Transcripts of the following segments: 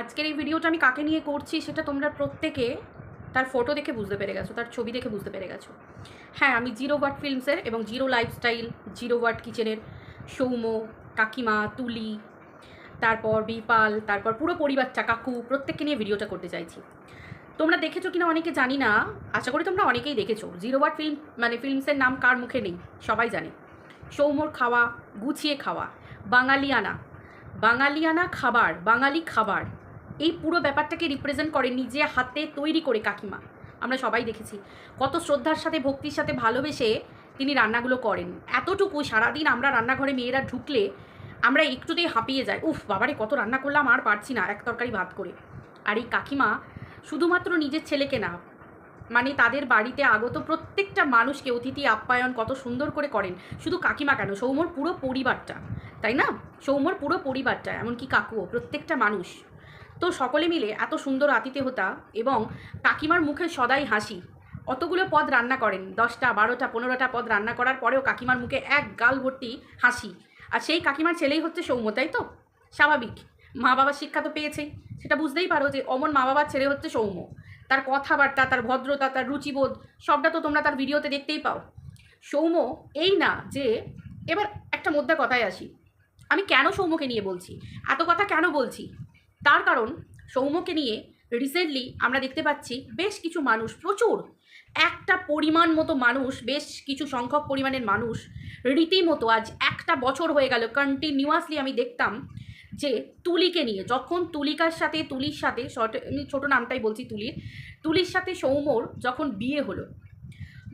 আজকের এই ভিডিওটা আমি কাকে নিয়ে করছি সেটা তোমরা প্রত্যেকে তার ফটো দেখে বুঝতে পেরে গেছো, তার ছবি দেখে বুঝতে পেরে গেছো। হ্যাঁ আমি জিরো ওয়াট ফিল্মসের এবং জিরো লাইফস্টাইল জিরো ওয়াট কিচেনের সৌম্য, কাকিমা, তুলি, তারপর বিপাল, তারপর পুরো পরিবারটা, কাকু, প্রত্যেককে নিয়ে ভিডিওটা করতে চাইছি। তোমরা দেখেছ কিনা অনেকে জানি না, আশা করি তোমরা অনেকেই দেখেছ। জিরো ওয়াট ফিল্ম মানে ফিল্মসের নাম কার মুখে নেই? সবাই জানে। সৌম্যর খাওয়া, গুছিয়ে খাওয়া, বাঙালিয়ানা বাঙালিয়ানা খাবার, বাঙালি খাবার। এই পুরো ব্যাপারটাকে রিপ্রেজেন্ট করে নিজে হাতে তৈরি করে কাকিমা। আমরা সবাই দেখেছি। কত শ্রদ্ধার সাথে, ভক্তির সাথে ভালোবেসে তিনি রান্নাগুলো করেন। এতটুকু সারাদিন আমরা রান্নাঘরে মেয়েরা ঢুকলে আমরা একটুতেই হাঁপিয়ে যাই। উফ, বাবারে, কত রান্না করলাম, আর পারছি না এক তরকারি ভাত করে। আর এই কাকিমা শুধুমাত্র নিজের ছেলেকে না মানে তাদের বাড়িতে আগত প্রত্যেকটা মানুষকে, অতিথি, আপ্যায়ন, কত সুন্দর করে করেন। শুধু কাকিমা কেন, সৌম্যর পুরো পরিবারটা, তাই না? সৌম্যর পুরো পরিবারটা, এমনকি কাকুও, প্রত্যেকটা মানুষ। তো সকলে মিলে এত সুন্দর আতিথেয়তা এবং কাকিমার মুখে সদাই হাসি। অতগুলো পদ রান্না করেন। দশটা, বারোটা, পনেরোটা পদ রান্না করার পরেও কাকিমার মুখে এক গাল ভর্তি হাসি। আর সেই কাকিমার ছেলেই হচ্ছে সৌম্য, তাই তো? স্বাভাবিক। মা বাবার শিক্ষা তো পেয়েছেই সেটা বুঝতেই পারো যে অমন মা বাবার ছেলে হচ্ছে সৌম্য। তার কথাবার্তা, তার ভদ্রতা, তার রুচিবোধ, সবটা তো তোমরা তার ভিডিওতে দেখতেই পাও। সৌম্য, এই না যে, এবার একটা মোদ্দা কথায় আসি। আমি কেন সৌম্যকে নিয়ে বলছি? এত কথা কেন বলছি? তার কারণ সৌম্যকে নিয়ে রিসেন্টলি আমরা দেখতে পাচ্ছি বেশ কিছু মানুষ, প্রচুর, একটা পরিমাণ মতো মানুষ, বেশ কিছু সংখ্যক পরিমাণের মানুষ রীতিমতো আজ একটা বছর হয়ে গেল কন্টিনিউয়াসলি আমি দেখতাম যে তুলিকে নিয়ে, যখন তুলিকার সাথে, তুলির সাথে শর্ট ছোটো নামটাই বলছি তুলির তুলির সাথে সৌম্যর যখন বিয়ে হলো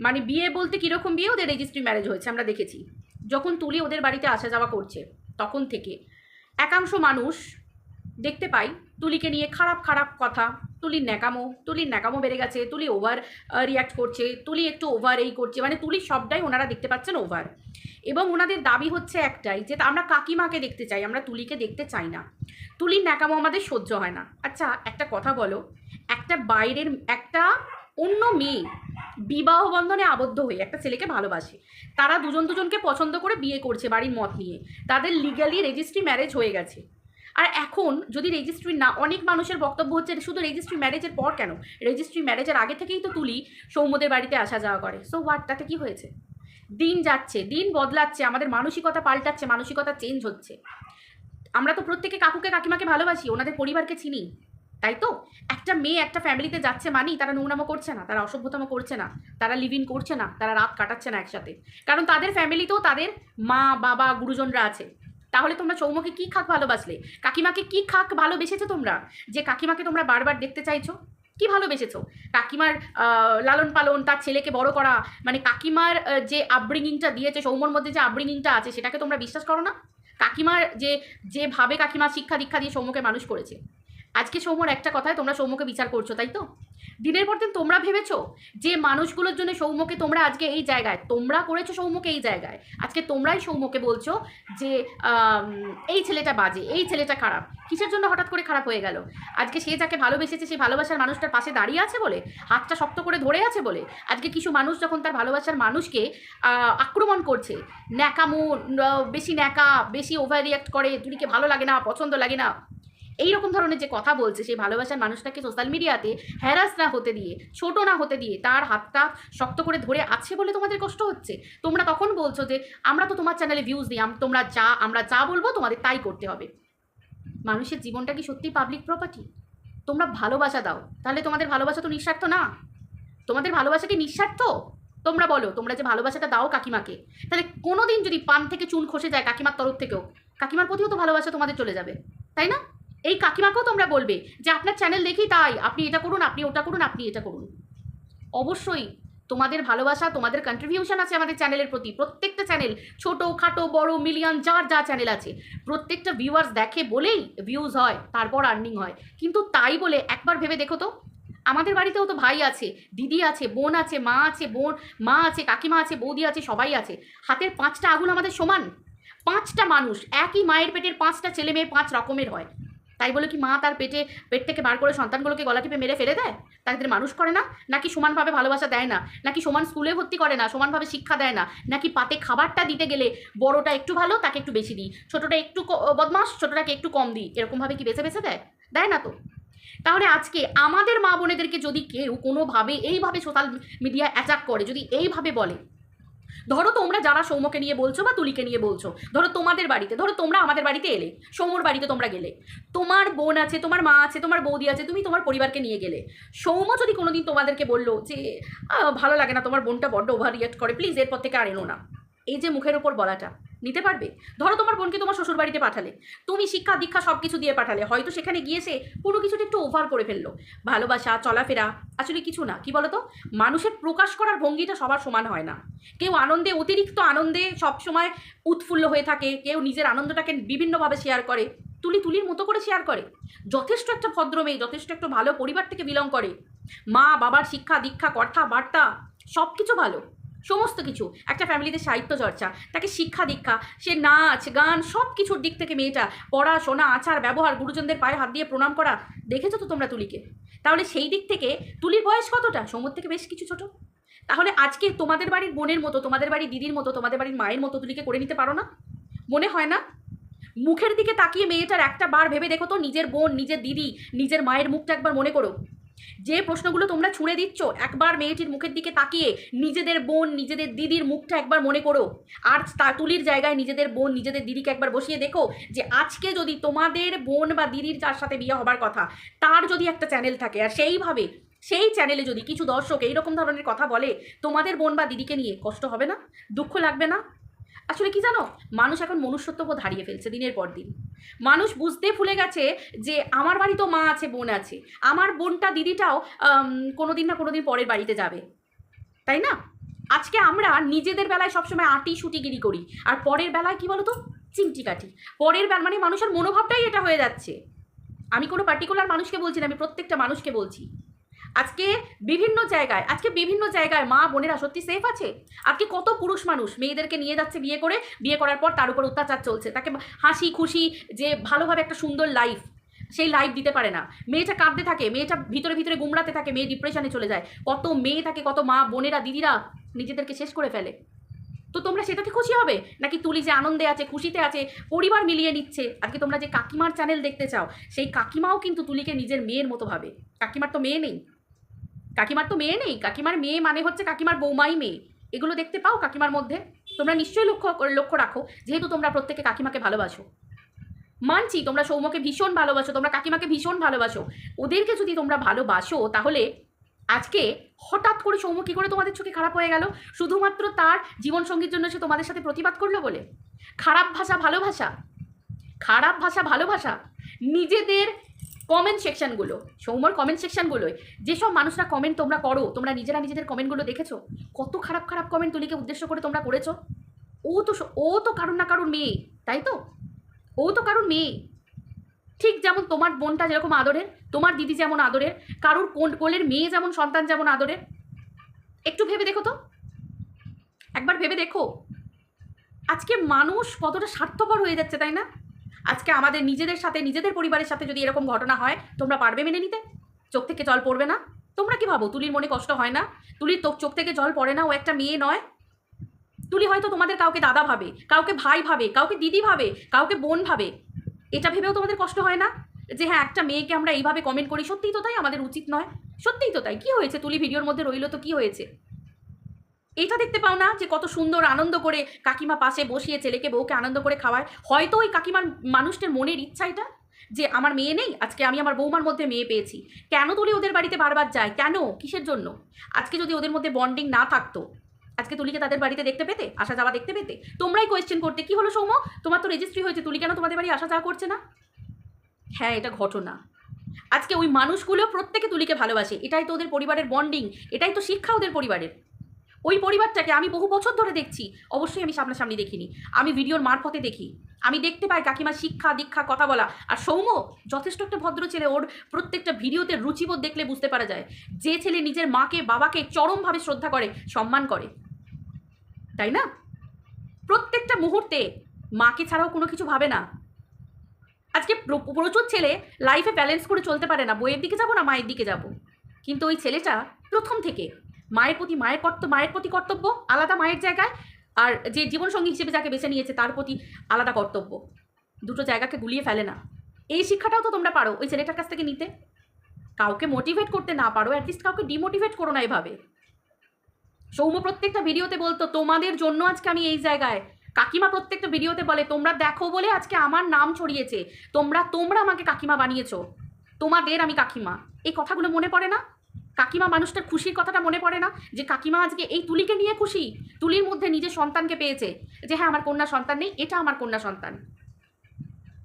মানে বিয়ে বলতে কীরকম বিয়ে? ওদের রেজিস্ট্রি ম্যারেজ হয়েছে, আমরা দেখেছি। যখন তুলি ওদের বাড়িতে আসা যাওয়া করছে, তখন থেকে একাংশ মানুষ দেখতে পাই। তুলিকে নিয়ে খারাপ খারাপ কথা। তুলির ন্যাকামো তুলির ন্যাকামো বেড়ে গেছে, তুলি ওভার রিয়াক্ট করছে, তুলি একটু ওভার এই করছে মানে তুলি সবটাই ওনারা দেখতে পাচ্ছেন ওভার এবং ওনাদের দাবি হচ্ছে একটাই, যে আমরা কাকিমাকে দেখতে চাই, আমরা তুলিকে দেখতে চাই না। তুলির ন্যাকামো আমাদের সহ্য হয় না। আচ্ছা একটা কথা বলো, একটা বাইরের, একটা অন্য মেয়ে বিবাহ বন্ধনে আবদ্ধ হয়ে একটা ছেলেকে ভালোবাসে, তারা দুজন দুজনকে পছন্দ করে বিয়ে করছে বাড়ির মত নিয়ে, তাদের লিগালি রেজিস্ট্রি ম্যারেজ হয়ে গেছে। আর এখন যদি রেজিস্ট্রি না, অনেক মানুষের বক্তব্য হচ্ছে শুধু রেজিস্ট্রি ম্যারেজের পর কেন? রেজিস্ট্রি ম্যারেজের আগে থেকেই তো তুলি, সৌম্যদের বাড়িতে আসা যাওয়া করে। সো হোয়াট তাতে কী হয়েছে? দিন যাচ্ছে, দিন বদলাচ্ছে, আমাদের মানসিকতা পাল্টাচ্ছে, মানসিকতা চেঞ্জ হচ্ছে। আমরা তো প্রত্যেকে কাকুকে কাকিমাকে ভালোবাসি, ওনাদের পরিবারকে চিনি, তাই তো? একটা মেয়ে একটা ফ্যামিলিতে যাচ্ছে মানি তারা নোংরামো করছে না, তারা অসভ্যতম করছে না, তারা লিভ ইন করছে না, তারা রাত কাটাচ্ছে না একসাথে। কারণ তাদের ফ্যামিলিতেও তাদের মা, বাবা, গুরুজনরা আছে। তাহলে তোমরা সৌম্যকে কী খাক ভালোবাসলে? কাকিমাকে কী খাক ভালোবেসেছো তোমরা? যে কাকিমাকে তোমরা বারবার দেখতে চাইছো? কি ভালোবেসেছো? কাকিমার লালন পালন, তার ছেলেকে বড় করা মানে কাকিমার যে আপব্রিঙিংটা দিয়েছে সৌম্যর মধ্যে যে আপব্রিঙিংটা আছে, সেটাকে তোমরা বিশ্বাস করো না? কাকিমার যে যেভাবে কাকিমা শিক্ষা দীক্ষা দিয়ে সৌম্যকে মানুষ করেছে। আজকে সৌম্যর একটা কথায় তোমরা সৌম্যকে বিচার করছ, তাই তো? দিনের পর দিন তোমরা ভেবেছো যে মানুষগুলোর জন্য সৌম্যকে তোমরা আজকে এই জায়গায়, তোমরা করেছ সৌম্যকে এই জায়গায়। আজকে তোমরাই সৌম্যকে বলছো যে এই ছেলেটা বাজে, এই ছেলেটা খারাপ। কিসের জন্য হঠাৎ করে খারাপ হয়ে গেল? আজকে সে যাকে ভালোবেসেছে সেই ভালোবাসার মানুষটার পাশে দাঁড়িয়ে আছে বলে? হাতটা শক্ত করে ধরে আছে বলে? আজকে কিছু মানুষ যখন তার ভালোবাসার মানুষকে আক্রমণ করছে, ন্যাকামো, বেশি ন্যাকা, বেশি ওভার রিয়াক্ট করে তুলিকে ভালো লাগে না, পছন্দ লাগে না? এই রকম ধরনের যে কথা বলছে সেই ভালোবাসার মানুষটাকে সোশ্যাল মিডিয়াতে হ্যারাস না হতে দিয়ে, ছোট না হতে দিয়ে তার হাতটা শক্ত করে ধরে আছে বলে তোমাদের কষ্ট হচ্ছে? তোমরা তখন বলছো যে, আমরা তো তোমার চ্যানেলে ভিউজ দিই তোমরা যা, আমরা যা বলব তোমাদের তাই করতে হবে। মানুষের জীবনটা কি সত্যি পাবলিক প্রপার্টি তোমরা ভালোবাসা দাও, তাহলে তোমাদের ভালোবাসা তো নিঃস্বার্থ না? তোমাদের ভালোবাসা কি নিঃস্বার্থ? তোমরা বলো, তোমরা যে ভালোবাসাটা দাও কাকিমাকে, তাহলে কোনো দিন যদি পান থেকে চুন খসে যায় কাকিমার তরফ থেকেও, কাকিমার প্রতিও তো ভালোবাসা তোমাদের চলে যাবে, তাই না? এই কাকিমাকেও তোমরা বলবে যে আপনার চ্যানেল দেখি তাই, আপনি এটা করুন, আপনি ওটা করুন, আপনি এটা করুন। অবশ্যই তোমাদের ভালোবাসা, তোমাদের কন্ট্রিবিউশন আছে আমাদের চ্যানেলের প্রতি। প্রত্যেকটা চ্যানেল ছোট, খাটো, বড় মিলিয়ন যার যা চ্যানেল আছে, প্রত্যেকটা ভিউয়ার্স দেখে বলেই ভিউজ হয়, তারপর আর্নিং হয়। কিন্তু তাই বলে একবার ভেবে দেখো তো, আমাদের বাড়িতেও তো ভাই আছে, দিদি আছে, বোন আছে, মা আছে, বোন, মা আছে, কাকিমা আছে, বৌদি আছে, সবাই আছে। হাতের পাঁচটা আগুন আমাদের সমান। পাঁচটা মানুষ, একই মায়ের পেটের পাঁচটা ছেলে মেয়ে পাঁচ রকমের হয়। তাই বলে কি মা তার পেটে, পেট থেকে বার করে সন্তানগুলোকে গলা টিপে মেরে ফেলে দেয়? তাদের মানুষ করে না? নাকি সমানভাবে ভালোবাসা দেয় না? নাকি সমান স্কুলে ভর্তি করে না? সমানভাবে শিক্ষা দেয় না? নাকি পাতে খাবারটা দিতে গেলে বড়টা একটু ভালো, তাকে একটু বেশি দিই? ছোটোটা একটু বদমাস ছোটোটাকে একটু কম দিই? এরকমভাবে কি বেছে বেছে দেয়? দেয় না তো? তাহলে আজকে আমাদের মা বোনেদেরকে যদি কেউ কোনোভাবে, এইভাবে সোশ্যাল মিডিয়া অ্যাটাক করে, যদি এইভাবে বলে ধরো তোমরা যারা সৌমকে নিয়ে বলছো বা তুলিকে নিয়ে বলছো ধরো তোমাদের বাড়িতে ধরো তোমরা আমাদের বাড়িতে এলে সৌম্যর বাড়িতে তোমরা গেলে তোমার বোন আছে তোমার মা আছে তোমার বৌদি আছে তুমি তোমার পরিবারকে নিয়ে গেলে সৌম যদি কোনোদিন তোমাদেরকে বলল যে "আহ, ভালো লাগে না তোমার বোনটা বড্ড ওভার রিয়াক্ট করে প্লিজ এরপর থেকে আর এনো না। এই যে মুখের ওপর বলাটা। নিতে পারবে? ধরো তোমার বোনকে তোমার শ্বশুর বাড়িতে পাঠালে। তুমি শিক্ষা, দীক্ষা সব কিছু দিয়ে পাঠালে। হয়তো সেখানে গিয়েছে কোনো কিছুটা একটু ওভার করে ফেলল। ভালোবাসা, চলাফেরা, আসলে কিছু না। কি বলতো? মানুষের প্রকাশ করার ভঙ্গিটা সবার সমান হয় না। কেউ আনন্দে, অতিরিক্ত আনন্দে সবসময় উৎফুল্ল হয়ে থাকে। কেউ নিজের আনন্দটাকে বিভিন্নভাবে শেয়ার করে। তুলি তুলির মতো করে শেয়ার করে। যথেষ্ট একটা ভদ্র মেয়ে, যথেষ্ট একটা ভালো পরিবার থেকে বিলং করে। মা, বাবার শিক্ষা, দীক্ষা কথা বার্তা সব কিছু ভালো। সমস্ত কিছু। একটা ফ্যামিলিতে সাহিত্য চর্চা, তাকে শিক্ষা দীক্ষা, সে নাচ, গান সব কিছুর দিক থেকে মেয়েটা পড়াশোনা আচার, ব্যবহার, গুরুজনদের পায়ে হাত দিয়ে প্রণাম করা, দেখেছ তো তোমরা তুলিকে? তাহলে সেই দিক থেকে তুলির বয়স কতটা? সমর থেকে বেশ কিছু ছোট। তাহলে আজকে তোমাদের বাড়ির বোনের মতো, তোমাদের বাড়ির দিদির মতো, তোমাদের বাড়ির মায়ের মতো তুলিকে করে নিতে পারো না? মনে হয় না? মুখের দিকে তাকিয়ে মেয়েটার একটা বার ভেবে দেখো তো, নিজের বোন, নিজের দিদি, নিজের মায়ের মুখটা একবার মনে করো। যে প্রশ্নগুলো তোমরা ছুঁড়ে দিচ্ছ, একবার মেয়েটির মুখের দিকে তাকিয়ে নিজেদের বোন, নিজেদের দিদির মুখটা একবার মনে করো। আর তুলির জায়গায় নিজেদের বোন, নিজেদের দিদিকে একবার বসিয়ে দেখো যে আজকে যদি তোমাদের বোন বা দিদির যার সাথে বিয়ে হবার কথা, তার যদি একটা চ্যানেল থাকে, আর সেইভাবে, সেই চ্যানেলে যদি কিছু দর্শক এইরকম ধরনের কথা বলে, তোমাদের বোন বা দিদিকে নিয়ে কষ্ট হবে না? দুঃখ লাগবে না? আসলে কি জানো? মানুষ এখন মনুষ্যত্ববোধ হারিয়ে ফেলছে দিনের পর দিন। মানুষ বুঝতে ভুলে গেছে যে আমার বাড়ি তো মা আছে, বোন আছে। আমার বোনটা দিদিটাও কোনো দিন না কোনো দিন পরের বাড়িতে যাবে। তাই না? আজকে আমরা নিজেদের বেলায় সবসময় আটি সুটিগিরি করি। আর পরের বেলায় কি বলতো? চিমটি কাটি পরের বেলা মানে মানুষের মনোভাবটাই এটা হয়ে যাচ্ছে। আমি কোনো পার্টিকুলার মানুষকে বলছি না, আমি প্রত্যেকটা মানুষকে বলছি। আজকে বিভিন্ন জায়গায়, আজকে বিভিন্ন জায়গায় মা বোনেরা সত্যি সেফ আছে? আজকে কত পুরুষ মানুষ মেয়েদেরকে নিয়ে যাচ্ছে বিয়ে করে, বিয়ে করার পর তার উপর অত্যাচার চলছে। তাকে হাসি খুশি যে ভালোভাবে একটা সুন্দর লাইফ সেই লাইফ দিতে পারে না। মেয়েটা কাঁদতে থাকে, মেয়েটা ভিতরে ভিতরে গুমড়াতে থাকে, মেয়ে ডিপ্রেশনে চলে যায়। কত মেয়ে থাকে, কত মা বোনেরা, দিদিরা নিজেদেরকে শেষ করে ফেলে। তো তোমরা সেটাতে খুশি হবে? নাকি তুলি যে আনন্দে আছে, খুশিতে আছে, পরিবার মিলিয়ে নিচ্ছে? আজকে তোমরা যে কাকিমার চ্যানেল দেখতে চাও, সেই কাকিমাও কিন্তু তুলিকে নিজের মেয়ের মতো ভাবে। কাকিমার তো মেয়ে নেই। কাকিমার তো মেয়ে নেই, কাকিমার মেয়ে মানে হচ্ছে কাকিমার বৌমাই মেয়ে। এগুলো দেখতে পাও কাকিমার মধ্যে? তোমরা নিশ্চয়ই লক্ষ্য লক্ষ্য রাখো, যেহেতু তোমরা প্রত্যেকে কাকিমাকে ভালোবাসো। মানছি, তোমরা সৌম্যকে ভীষণ ভালোবাসো, তোমরা কাকিমাকে ভীষণ ভালোবাসো। ওদেরকে যদি তোমরা ভালোবাসো, তাহলে আজকে হঠাৎ করে সৌম্য কী করে তোমাদের চোখে খারাপ হয়ে গেল? শুধুমাত্র তার জীবনসঙ্গীর জন্য সে তোমাদের সাথে প্রতিবাদ করল বলে? খারাপ ভাষা ভালোবাসা খারাপ ভাষা ভালোবাসা নিজেদের কমেন্ট সেকশনগুলো সৌম্যর কমেন্ট সেকশনগুলোয় যেসব মানুষরা কমেন্ট তোমরা করো, তোমরা নিজেরা নিজেদের কমেন্টগুলো দেখেছ? কত খারাপ খারাপ কমেন্ট তুলিকে উদ্দেশ্য করে তোমরা করেছ? ও তো ও তো কারুর না কারুর মেয়ে, তাই তো? ও তো কারুর মেয়ে। ঠিক যেমন তোমার বোনটা যেরকম আদরের, তোমার দিদি যেমন আদরের, কারুর কোন কোলের মেয়ে যেমন সন্তান যেমন আদরের। একটু ভেবে দেখো তো। একবার ভেবে দেখো। আজকে মানুষ কতটা স্বার্থপর হয়ে যাচ্ছে, তাই না? আজকে আমাদের নিজেদের সাথে, নিজেদের পরিবারের সাথে যদি এরকম ঘটনা হয়, তোমরা পারবে মেনে নিতে? চোখ থেকে জল পড়বে না? তোমরা কি ভাবো? তুলির মনে কষ্ট হয় না? তুলির চোখ থেকে জল পড়ে না, ও একটা মেয়ে নয়? তুলি হয়তো তোমাদের কাউকে দাদা ভাবে, কাউকে ভাই ভাবে, কাউকে দিদি ভাবে, কাউকে বোন ভাবে। এটা ভেবেও তোমাদের কষ্ট হয় না? যে হ্যাঁ একটা মেয়েকে আমরা এইভাবে কমেন্ট করি, সত্যিই তো তাই আমাদের উচিত নয়? সত্যিই তো তাই। কী হয়েছে? তুলি ভিডিওর মধ্যে রইল তো কি হয়েছে? এটা দেখতে পাও না যে কত সুন্দর আনন্দ করে কাকিমা পাশে বসিয়ে ছেলেকে বউকে আনন্দ করে খাওয়ায়। হয়তো ওই কাকিমার মানুষটার মনের ইচ্ছা এটা যে আমার মেয়ে নেই, আজকে আমি আমার বৌমার মধ্যে মেয়ে পেয়েছি। কেন তুলি ওদের বাড়িতে বারবার যায়? কেন? কিসের জন্য? আজকে যদি ওদের মধ্যে বন্ডিং না থাকতো, আজকে তুলিকে তাদের বাড়িতে দেখতে পেতে, আসা যাওয়া দেখতে পেতে, তোমরাই কোয়েশ্চেন করতে, কি হলো সৌম্য? তোমার তো রেজিস্ট্রি হয়েছে, তুলি কেন তোমাদের বাড়ি আসা যাওয়া করছে না? হ্যাঁ এটা ঘটনা। আজকে ওই মানুষগুলো প্রত্যেকে তুলিকে ভালোবাসে, এটাই তো ওদের পরিবারের বন্ডিং এটাই তো শিক্ষা ওদের পরিবারের। ওই পরিবারটাকে আমি বহু বছর ধরে দেখছি। অবশ্যই আমি সামনাসামনি দেখিনি। আমি ভিডিওর মারফতে দেখি। আমি দেখতে পাই কাকিমা শিক্ষা, দীক্ষা, কথা বলা। আর সৌম্য যথেষ্ট একটা ভদ্র ছেলে। ওর প্রত্যেকটা ভিডিওতে রুচিবোধ দেখলে বুঝতে পারা যায়। যে ছেলে নিজের মাকে, বাবাকে চরমভাবে শ্রদ্ধা করে, সম্মান করে। তাই না? প্রত্যেকটা মুহূর্তে মাকে ছাড়াও কোনো কিছু ভাবে না। আজকে প্রচুর ছেলে লাইফে ব্যালেন্স করে চলতে পারে না। বইয়ের দিকে যাব না, মায়ের দিকে যাব? কিন্তু ওই ছেলেটা প্রথম থেকে। মায়ের প্রতি, মায়ের কর্তব্য মায়ের প্রতি কর্তব্য আলাদা মায়ের জায়গায়, আর যে জীবনসঙ্গী হিসেবে যাকে বেছে নিয়েছে তার প্রতি আলাদা কর্তব্য। দুটো জায়গাকে গুলিয়ে ফেলে না। এই শিক্ষাটাও তো তোমরা পারো ওই ছেলেটার কাছ থেকে নিতে। কাউকে মোটিভেট করতে না পারো অ্যাটলিস্ট কাউকে ডিমোটিভেট করো না এভাবে। সৌম্য প্রত্যেকটা ভিডিওতে বলতো, তোমাদের জন্য আজকে আমি এই জায়গায়। কাকিমা প্রত্যেকটা ভিডিওতে বলে, তোমরা দেখো বলে আজকে আমার নাম ছড়িয়েছে। তোমরা তোমরা আমাকে কাকিমা বানিয়েছো। তোমাদের আমি কাকিমা। এই কথাগুলো মনে পড়ে না? কাকিমা মানুষটার খুশির কথাটা মনে পড়ে না? যে কাকিমা আজকে এই তুলিকে নিয়ে খুশি? তুলির মধ্যে নিজের সন্তানকে পেয়েছে। যে হ্যাঁ আমার কন্যা সন্তান নেই, এটা আমার কন্যা সন্তান।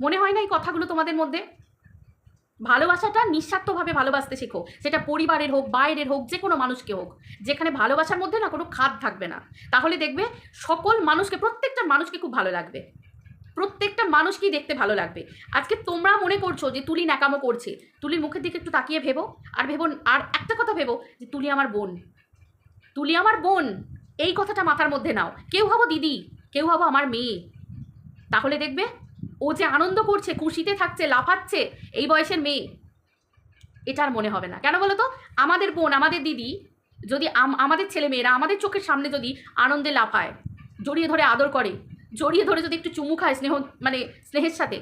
মনে হয় না এই কথাগুলো তোমাদের মধ্যে? ভালোবাসাটা নিঃস্বার্থভাবে ভালোবাসতে শেখো। সেটা পরিবারের হোক, বাইরের হোক যে কোনো মানুষকে হোক। যেখানে ভালোবাসার মধ্যে না কোনো খাদ থাকবে না। তাহলে দেখবে সকল মানুষকে, প্রত্যেকটা মানুষকে খুব ভালো লাগবে। প্রত্যেকটা মানুষকেই দেখতে ভালো লাগবে। আজকে তোমরা মনে করছ যে তুলি ন্যাকামো করছে। তুলির মুখের দিকে একটু তাকিয়ে ভেবো। আর ভেবো, আর একটা কথা ভেবো যে তুলি আমার বোন। তুলি আমার বোন, এই কথাটা মাথার মধ্যে নাও। কেউ ভাবো দিদি, কেউ ভাবো আমার মেয়ে। তাহলে দেখবে, ও যে আনন্দ করছে, খুশিতে থাকছে, লাফাচ্ছে, এই বয়সের মেয়ে। এটা আর মনে হবে না। কেন বলো তো? আমাদের বোন, আমাদের দিদি, যদি আম- আমাদের ছেলে মেয়েরা আমাদের চোখের সামনে যদি আনন্দে লাফায়, জড়িয়ে ধরে আদর করে জড়িয়ে ধরে যদি একটু চুমু খায় স্নেহ মানে স্নেহের সাথে,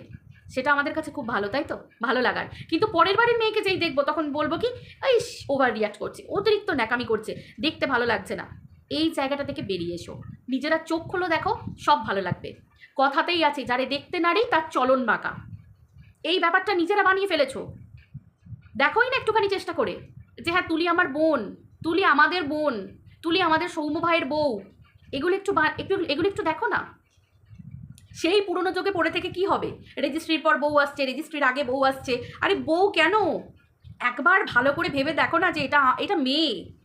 সেটা আমাদের কাছে খুব ভালো, তাই তো? ভালো লাগার। কিন্তু পরের বাড়ির মেয়েকে যেই দেখব, তখন বলব কি এই ওভার রিয়াক্ট করছে, অতিরিক্ত ন্যাকামি করছে, দেখতে ভালো লাগছে না। এই জায়গাটা থেকে বেরিয়ে এসো। নিজেরা চোখ খোলো, দেখো, সব ভালো লাগবে। কথাতেই আছে, যারে দেখতে নারী তার চলন বাঁকা। এই ব্যাপারটা নিজেরা বানিয়ে ফেলেছো। দেখোই না একটুখানি চেষ্টা করে, যে হ্যাঁ তুলি আমার বোন, তুলি আমাদের বোন, তুলি আমাদের সৌম্য ভাইয়ের বউ, এগুলো একটু একটু এগুলো একটু দেখো না। সেই পুরনো যুগে পড়ে থেকে কি হবে? রেজিস্ট্রির পর বউ আসছে রেজিস্ট্রির আগে বউ আসছে। আরে বউ কেন? একবার ভালো করে ভেবে দেখো না যে এটা এটা মেয়ে।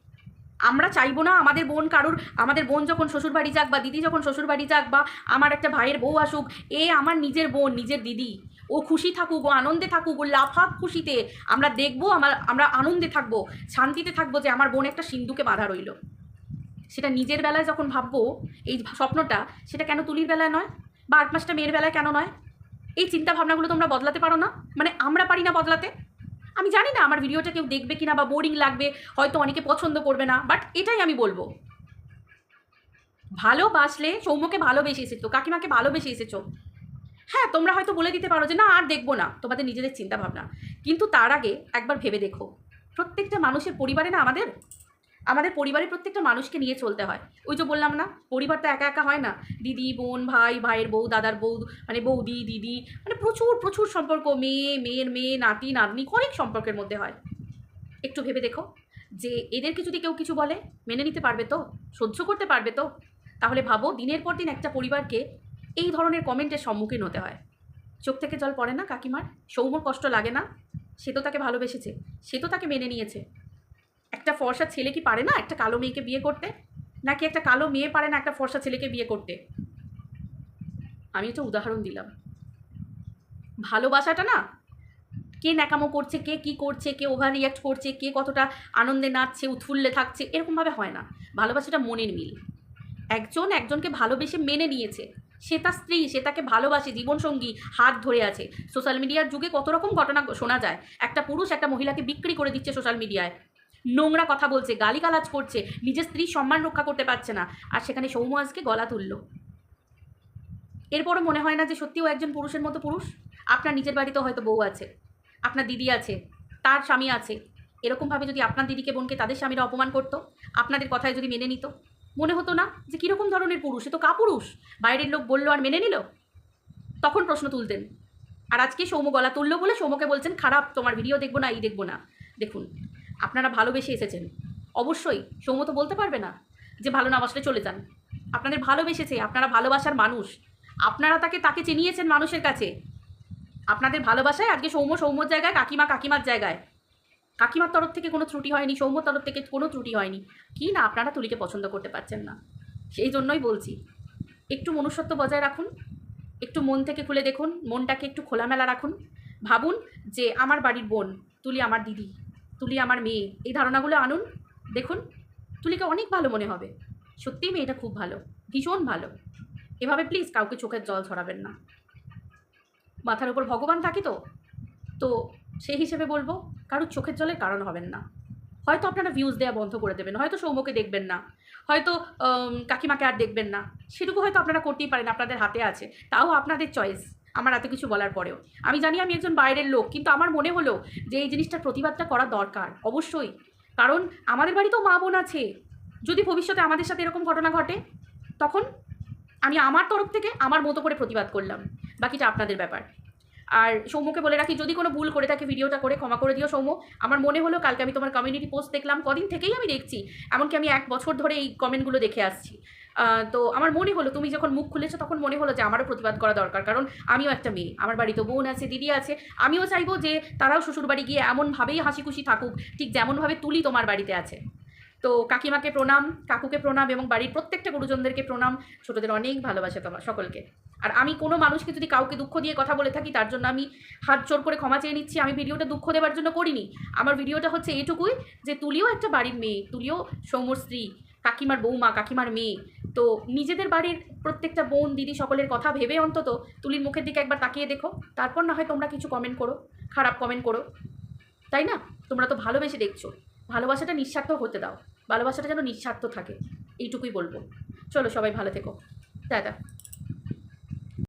আমরা চাইব না আমাদের বোন কারুর, আমাদের বোন যখন শ্বশুর বাড়ি যাক বা দিদি যখন শ্বশুর বাড়ি যাক বা আমার একটা ভাইয়ের বউ আসুক, এ আমার নিজের বোন, নিজের দিদি। ও খুশি থাকুক, ও আনন্দে থাকুক, ও লাফাক খুশিতে। আমরা দেখব, আমার, আমরা আনন্দে থাকব, শান্তিতে থাকব যে আমার বোন একটা সিন্ধুকে বাঁধা রইল। সেটা নিজের বেলায় যখন ভাববো, এই স্বপ্নটা, সেটা কেন তুলির বেলায় নয়? বা আট মাসটা মেয়ের বেলায় কেন নয়? এই চিন্তা ভাবনাগুলো তোমরা বদলাতে পারো না? মানে আমরা পারি না বদলাতে? আমি জানি না আমার ভিডিওটা কেউ দেখবে কিনা বা বোরিং লাগবে, হয়তো অনেকে পছন্দ করবে না বাট এটাই আমি বলব। ভালোবাসলে সৌম্যকে ভালোবেসে এসেছ, কাকিমাকে ভালোবেসে এসেছ। হ্যাঁ তোমরা হয়তো বলে দিতে পারো যে, না, আর দেখব না। তোমাদের নিজেদের চিন্তা ভাবনা কিন্তু তার আগে একবার ভেবে দেখো। প্রত্যেকটা মানুষের পরিবারে না আমাদের আমাদের পরিবারের প্রত্যেকটা মানুষকে নিয়ে চলতে হয়। ওই যে বললাম না, পরিবার তো একা একা হয় না। দিদি, বোন, ভাই, ভাইয়ের বউ, দাদার বউ মানে বৌদি, দিদি মানে প্রচুর প্রচুর সম্পর্ক। মেয়ে, মেয়ের মেয়ে, নাতি, নাতনি, অনেক সম্পর্কের মধ্যে হয়। একটু ভেবে দেখো যে এদেরকে যদি কেউ কিছু বলে, মেনে নিতে পারবে তো? সহ্য করতে পারবে তো? তাহলে ভাবো দিনের পর দিন একটা পরিবারকে এই ধরনের কমেন্টের সম্মুখীন হতে হয়। চোখ থেকে জল পড়ে না কাকিমার? সৌম্যর কষ্ট লাগে না? সে তো তাকে ভালোবেসেছে। সে তো তাকে মেনে নিয়েছে। একটা ফর্সা ছেলে কি পারে না একটা কালো মেয়েকে বিয়ে করতে? নাকি একটা কালো মেয়ে পারে না একটা ফর্সা ছেলেকে বিয়ে করতে? আমি একটা উদাহরণ দিলাম। ভালোবাসাটা না, কে ন্যাকামো করছে, কে কি করছে, কে ওভার রিয়াক্ট করছে, কে কতটা আনন্দে নাচছে, উৎফুল্লে থাকছে এরকমভাবে হয় না। ভালোবাসাটা মনের মিল। একজন একজনকে ভালোবেসে মেনে নিয়েছে। সে তার স্ত্রী, সে তাকে ভালোবাসে, জীবনসঙ্গী, হাত ধরে আছে। সোশ্যাল মিডিয়ার যুগে কত রকম ঘটনা শোনা যায়। একটা পুরুষ একটা মহিলাকে বিক্রি করে দিচ্ছে সোশ্যাল মিডিয়ায়। নোংরা কথা বলছে, গালিগালাজ করছে, নিজের স্ত্রীর সম্মান রক্ষা করতে পারছে না। আর সেখানে সৌম্য আজকে গলা তুললো। এরপরও মনে হয় না যে সত্যিও একজন পুরুষের মতো পুরুষ? আপনার নিজের বাড়িতেও হয়তো বউ আছে, আপনার দিদি আছে, তার স্বামী আছে। এরকমভাবে যদি আপনার দিদিকে, বোনকে তাদের স্বামীরা অপমান করতো, আপনাদের কথায় যদি মেনে নিত, মনে হতো না যে কীরকম ধরনের পুরুষ? এ তো কাপুরুষ। বাইরের লোক বলল আর মেনে নিল? তখন প্রশ্ন তুলতেন। আর আজকে সৌম্য গলা তুললো বলে সৌম্যকে বলছেন, খারাপ, তোমার ভিডিও দেখব না, এই দেখব না। দেখুন আপনারা ভালোবেসে এসেছেন। অবশ্যই সৌম্য তো বলতে পারবে না যে ভালো না বাসলে চলে যান। আপনাদের ভালোবেসেছে, আপনারা ভালোবাসার মানুষ। আপনারা তাকে তাকে চিনিয়েছেন মানুষের কাছে। আপনাদের ভালোবাসায় আজকে সৌম্য সৌম্যর জায়গায়, কাকিমা কাকিমার জায়গায়। কাকিমার তরফ থেকে কোনো ত্রুটি হয়নি, সৌম্যর তরফ থেকে কোনো ত্রুটি হয়নি। কি না, আপনারা তুলিকে পছন্দ করতে পারছেন না। সেই জন্যই বলছি, একটু মনুষ্যত্ব বজায় রাখুন, একটু মন থেকে খুলে দেখুন, মনটাকে একটু খোলামেলা রাখুন। ভাবুন যে, আমার বাড়ির বোন, তুলি আমার দিদি। তুলি আমার মেয়ে। এই ধারণাগুলো আনুন, দেখুন, তুলিকে অনেক ভালো মনে হবে। সত্যিই মেয়েটা খুব ভালো, ভীষণ ভালো। এভাবে প্লিজ কাউকে চোখের জল ছড়াবেন না। মাথার উপর ভগবান থাকি তো? তো সেই হিসেবে বলব, কারোর চোখের জলের কারণ হবেন না। হয়তো আপনারা ভিউজ দেওয়া বন্ধ করে দেবেন, হয়তো সৌম্যকে দেখবেন না, হয়তো কাকিমাকে আর দেখবেন না। সেটুকু হয়তো আপনারা করতেই পারেন, আপনাদের হাতে আছে। তাও আপনাদের চয়েস আমার এত কিছু বলার পরেও। আমি জানি আমি একজন বাইরের লোক, কিন্তু আমার মনে হলো যে এই জিনিসটার প্রতিবাদটা করা দরকার, অবশ্যই। কারণ আমাদের বাড়িতেও মা বোন আছে। যদি ভবিষ্যতে আমাদের সাথে এরকম ঘটনা ঘটে, তখন আমি আমার তরফ থেকে আমার মতো করে প্রতিবাদ করলাম। বাকিটা আপনাদের ব্যাপার। আর সৌম্যকে বলে রাখি, যদি কোনো ভুল করে থাকে, ভিডিওটা করে ক্ষমা করে দিও সৌম্য। আমার মনে হলো কালকে আমি তোমার কমিউনিটি পোস্ট দেখলাম, কদিন থেকেই আমি দেখছি। এমনকি আমি এক বছর ধরে এই কমেন্টগুলো দেখে আসছি। তো আমার মনে হলো, তুমি যখন মুখ খুলেছো তখন মনে হলো যে আমারও প্রতিবাদ করা দরকার। কারণ আমিও একটা মেয়ে, আমার বাড়িতে বোন আছে, দিদি আছে। আমিও চাইব যে তারাও শ্বশুরবাড়ি গিয়ে এমনভাবেই হাসি খুশি থাকুক, ঠিক যেমনভাবে তুলি তোমার বাড়িতে আছে। তো কাকিমাকে প্রণাম, কাকুকে প্রণাম এবং বাড়ির প্রত্যেকটা গুরুজনদেরকে প্রণাম। ছোটদের অনেক ভালোবাসা তোমার সকলকে। আর আমি কোনো মানুষকে যদি কাউকে দুঃখ দিয়ে কথা বলে থাকি, তার জন্য আমি হাত জোর করে ক্ষমা চেয়ে নিচ্ছি। আমি ভিডিওটা দুঃখ দেওয়ার জন্য করিনি। আমার ভিডিওটা হচ্ছে এটুকুই যে তুলিও একটা বাড়ির মেয়ে, তুলিও সৌম্যর স্ত্রী কাকিমার বৌমা, কাকিমার মেয়ে তো নিজেদের বাড়ির প্রত্যেকটা বোন, দিদি সকলের কথা ভেবে অন্তত তুলির মুখের দিকে একবার তাকিয়ে দেখো। তারপর না হয় তোমরা কিছু কমেন্ট করো, খারাপ কমেন্ট করো। তাই না? তোমরা তো ভালোবেসে দেখছ। ভালোবাসাটা নিঃস্বার্থ হতে দাও। ভালোবাসাটা যেন নিঃস্বার্থ থাকে। এইটুকুই বলব। চলো সবাই ভালো থেকো। দাদা